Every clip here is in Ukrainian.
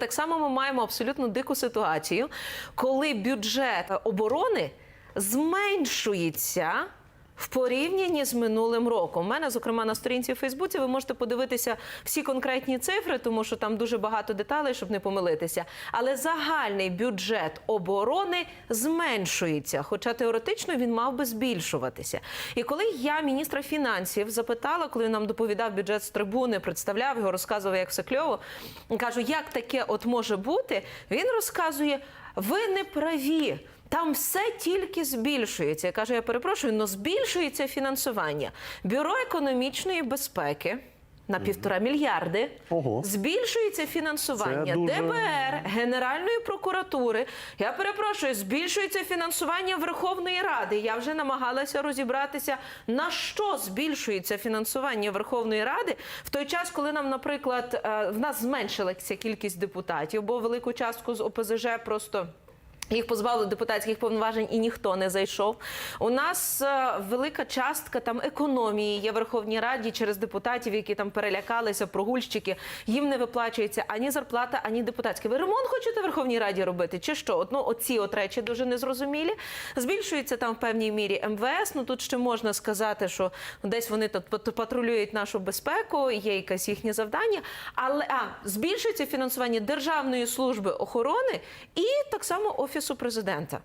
Так само ми маємо абсолютно дику ситуацію, коли бюджет оборони зменшується. В порівнянні з минулим роком. У мене, зокрема, на сторінці в Фейсбуці ви можете подивитися всі конкретні цифри, тому що там дуже багато деталей, щоб не помилитися. Але загальний бюджет оборони зменшується, хоча теоретично він мав би збільшуватися. І коли я міністра фінансів запитала, коли він нам доповідав бюджет з трибуни, представляв його, розказував, як все кльово, кажу, як таке от може бути, він розказує: ви не праві. Там все тільки збільшується. Я кажу, я перепрошую, але збільшується фінансування бюро економічної безпеки. На півтора мільярди Ого. збільшується фінансування дуже- ДБР, Генеральної прокуратури. Я перепрошую, збільшується фінансування Верховної Ради. Я вже намагалася розібратися, на що збільшується фінансування Верховної Ради в той час, коли нам, наприклад, е, в нас зменшилася кількість депутатів, бо велику частку з ОПЗЖ просто. Їх позбавили депутатських повноважень і ніхто не зайшов. У нас е, велика частка там економії є в Верховній Раді через депутатів, які там перелякалися, прогульщики. Їм не виплачується ані зарплата, ані депутатська. Ви ремонт хочете в Верховній Раді робити? Чи що? От, ну, оці от речі дуже незрозумілі. Збільшується там в певній мірі МВС. Ну тут ще можна сказати, що десь вони тут пат- патрулюють нашу безпеку, є якесь їхнє завдання. Але а збільшується фінансування Державної служби охорони і так само офісу президента.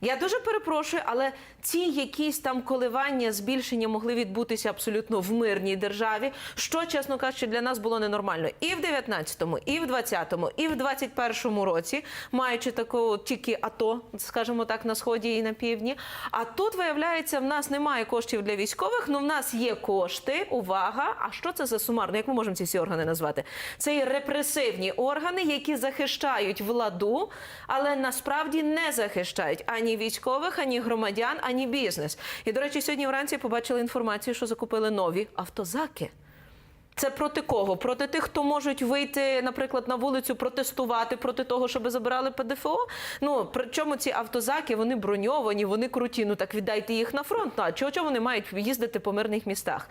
Я дуже перепрошую, але ці якісь там коливання, збільшення могли відбутися абсолютно в мирній державі, що, чесно кажучи, для нас було ненормально і в 19-му, і в 20-му, і в 21-му році, маючи таку тільки АТО, скажімо так, на сході і на півдні. А тут виявляється, в нас немає коштів для військових. Ну в нас є кошти. Увага! А що це за сумарно? Як ми можемо ці всі органи назвати? Це є репресивні органи, які захищають владу, але насправді не захищають ані військових, ані громадян, ані бізнес. І до речі, сьогодні вранці побачили інформацію, що закупили нові автозаки. Це проти кого? Проти тих, хто можуть вийти, наприклад, на вулицю протестувати проти того, щоб забирали ПДФО. Ну причому ці автозаки вони броньовані, вони круті. Ну так віддайте їх на фронт. Ну, а чого вони мають їздити по мирних містах?